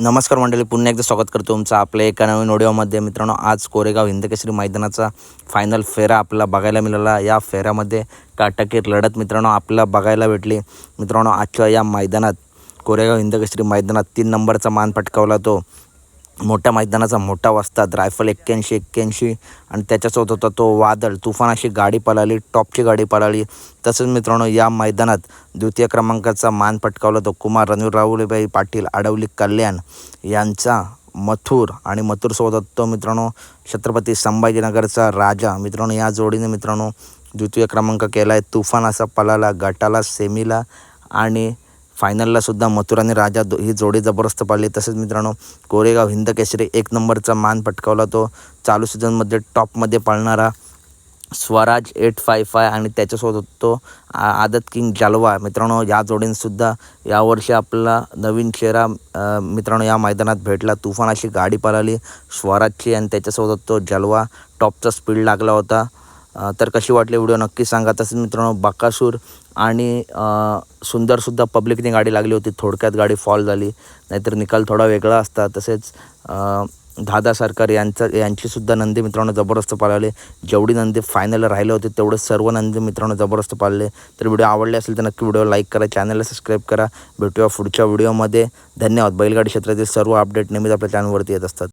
नमस्कार मंडळी पुन्हा एकदा स्वागत करतो तुमचं आपल्या एका नवीन व्हिडिओमध्ये मित्रांनो आज कोरेगाव हिंदकेसरी मैदानाचा फायनल फेरा आपल्याला बघायला मिळाला. या फेऱ्यामध्ये काटाकीर लढत मित्रांनो आपल्याला बघायला भेटली. मित्रांनो आजच्या या मैदानात कोरेगाव हिंदकेसरी मैदानात तीन नंबरचा मान पटकावला तो. मोठ्या मैदानाचा मोठा वाजतात रायफल एक्क्याऐंशी एक्क्याऐंशी आणि त्याच्यासोबत होता तो वादळ. तुफान अशी गाडी पळाली टॉपची गाडी पळाली. तसंच मित्रांनो या मैदानात द्वितीय क्रमांकाचा मान पटकावला तो कुमार रणवीर राहुलीबाई पाटील आडवली कल्याण यांचा मथुर आणि मथुरसोबत तो मित्रांनो छत्रपती संभाजीनगरचा राजा. मित्रांनो या जोडीने मित्रांनो द्वितीय क्रमांक केला आहे तुफान असा पळाला गटाला सेमीला आणि फायनलला सुद्धा मथुर आणि राजा दो ही जोडी जबरदस्त पाळली तसेच मित्रांनो कोरेगाव हिंद केसरी एक नंबरचा मान पटकावला तो. चालू सीझनमध्ये टॉपमध्ये पाळणारा स्वराज एट फाय फाय आणि त्याच्यासोबत तो आदत किंग जालवा. मित्रांनो या जोडींसुद्धा यावर्षी आपला नवीन चेहरा मित्रांनो या मैदानात भेटला. तुफान अशी गाडी पळाली. स्वराजची आणि त्याच्यासोबत तो जलवा. टॉपचा स्पीड लागला होता. तर कशी वाटली व्हिडिओ नक्की सांगा. तसंच मित्रांनो बाकासूर आणि सुंदरसुद्धा पब्लिकने गाडी लागली होती. थोडक्यात गाडी फॉल झाली. नाहीतर निकाल थोडा वेगळा असता. तसेच दादा सरकार यांचं यांचीसुद्धा नंदी मित्रांनो जबरदस्त पाळले. जेवढी नंदी फायनल राहिले होते तेवढे सर्व नंदी मित्रांनो जबरदस्त पाळले. तर व्हिडिओ आवडले असेल तर नक्की व्हिडिओ लाईक करा. चॅनलला सबस्क्राईब करा. भेटूया पुढच्या व्हिडिओमध्ये धन्यवाद. बैलगाडी क्षेत्रातील सर्व अपडेट नेहमीच आपल्या चॅनलवरती येत असतात.